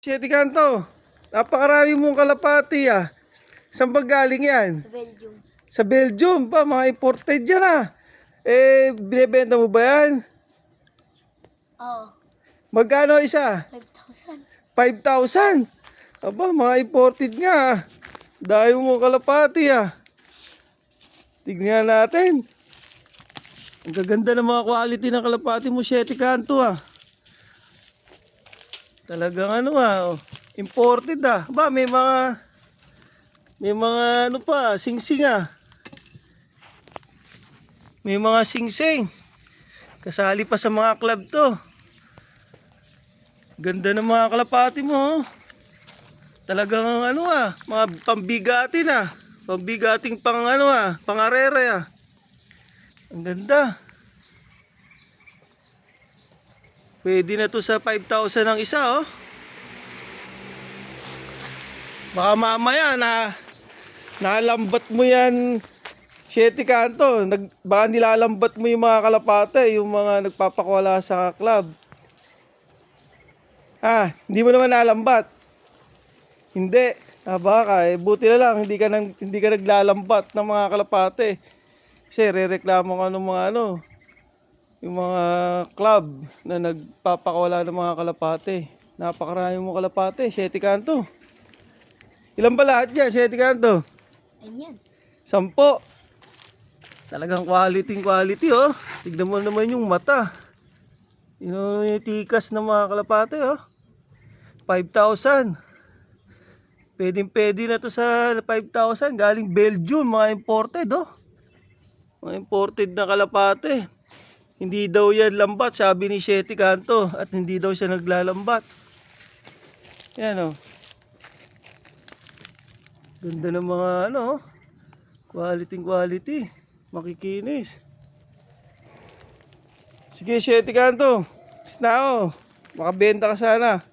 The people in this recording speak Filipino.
Siyete kanto. Napakarami mong kalapati ah. Saan ba galing yan? Sa Belgium. Sa Belgium pa, mga imported yan ah. Eh, binibenta mo ba yan? Oo. Magkano isa? 5,000. 5,000. Aba, mga imported nga ah. Dahil mo kalapati ah. Tignan natin. Ang gaganda ng mga quality ng kalapati mo, Siyete kanto ah. Talagang ano ah, oh, imported ah. Ba, may mga may mga ano pa, sing-sing ah. May mga sing-sing. Kasali pa sa mga club to. Ganda ng mga kalapati mo. oh. Talagang ano ah, mga pambigatin ah. Pambigating pang ano ah, pangarere ah. Ang ganda. Pwede na to sa 5,000 ang isa oh. Baka mamaya na nalambat mo yan Siyete kanto, nag, baka nilalambat mo yung mga kalapate, yung mga nagpapakwala sa club. Ah, hindi mo naman nalambat. Hindi. Ah, baka eh, buti na lang hindi ka nang, hindi ka naglalambat ng mga kalapate. Kasi rereklamo ka ng mga ano, yung mga club na nagpapakawala ng mga kalapate. Napakarami mo kalapate, 7 kanto. Ilan ba lahat yan, 7 kanto? Ganyan. Sampo. Talagang quality quality oh. Tignan mo naman yung mata. Yun yung tikas ng mga kalapate oh. 5,000. Pwedeng pwede na to sa 5,000. Galing Belgium, mga imported oh. Mga imported na kalapate. Hindi daw yan lambat, sabi ni Shetty Kanto. At hindi daw siya naglalambat. Yan oh. Ganda ng mga ano oh. Quality quality. Makikinis. Sige, Shetty Kanto. Bis na ako. Makabenta ka sana.